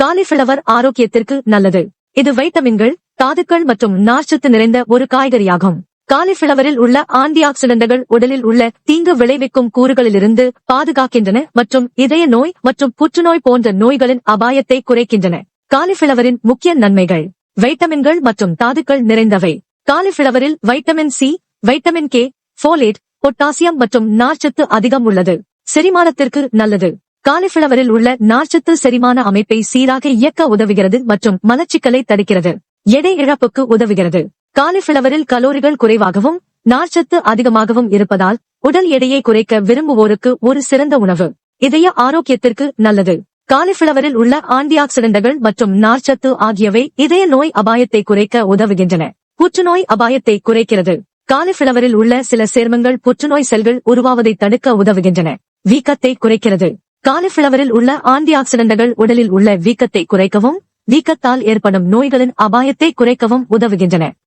Cauliflower ஆரோக்கியத்திற்கு நல்லது. இது வைட்டமின்கள் தாதுக்கள் மற்றும் நார்ச்சத்து நிறைந்த ஒரு காய்கறியாகும். காலிஃபிளவரில் உள்ள ஆன்டி ஆக்சிடென்ட்கள் உடலில் உள்ள தீங்கு விளைவிக்கும் கூறுகளிலிருந்து பாதுகாக்கின்றன மற்றும் இதய நோய் மற்றும் புற்றுநோய் போன்ற நோய்களின் அபாயத்தை குறைக்கின்றன. காலிஃபிளவரின் முக்கிய நன்மைகள். வைட்டமின்கள் மற்றும் தாதுக்கள் நிறைந்தவை. காலிஃபிளவரில் vitamin C vitamin K folate potassium மற்றும் நார்ச்சத்து அதிகம் உள்ளது. செரிமானத்திற்கு நல்லது. காலிஃபிளவரில் உள்ள நார்ச்சத்து செரிமான அமைப்பை சீராக இயக்க உதவுகிறது மற்றும் மலச்சிக்கலை தடுக்கிறது. எடை இழப்புக்கு உதவுகிறது. காலிஃபிளவரில் கலோரிகள் குறைவாகவும் நார்ச்சத்து அதிகமாகவும் இருப்பதால் உடல் எடையை குறைக்க விரும்புவோருக்கு ஒரு சிறந்த உணவு. இதய ஆரோக்கியத்திற்கு நல்லது. காலிஃபிளவரில் உள்ள ஆன்டி மற்றும் நார்ச்சத்து ஆகியவை இதய நோய் அபாயத்தை குறைக்க உதவுகின்றன. புற்றுநோய் அபாயத்தை குறைக்கிறது. காலிஃபிளவரில் உள்ள சில சேர்மங்கள் புற்றுநோய் செல்கள் உருவாவதை தடுக்க உதவுகின்றன. வீக்கத்தை குறைக்கிறது. காலிஃபிளவரில் உள்ள ஆன்டி ஆக்சிடென்ட்கள் உடலில் உள்ள வீக்கத்தை குறைக்கவும் வீக்கத்தால் ஏற்படும் நோய்களின் அபாயத்தை குறைக்கவும் உதவுகின்றன.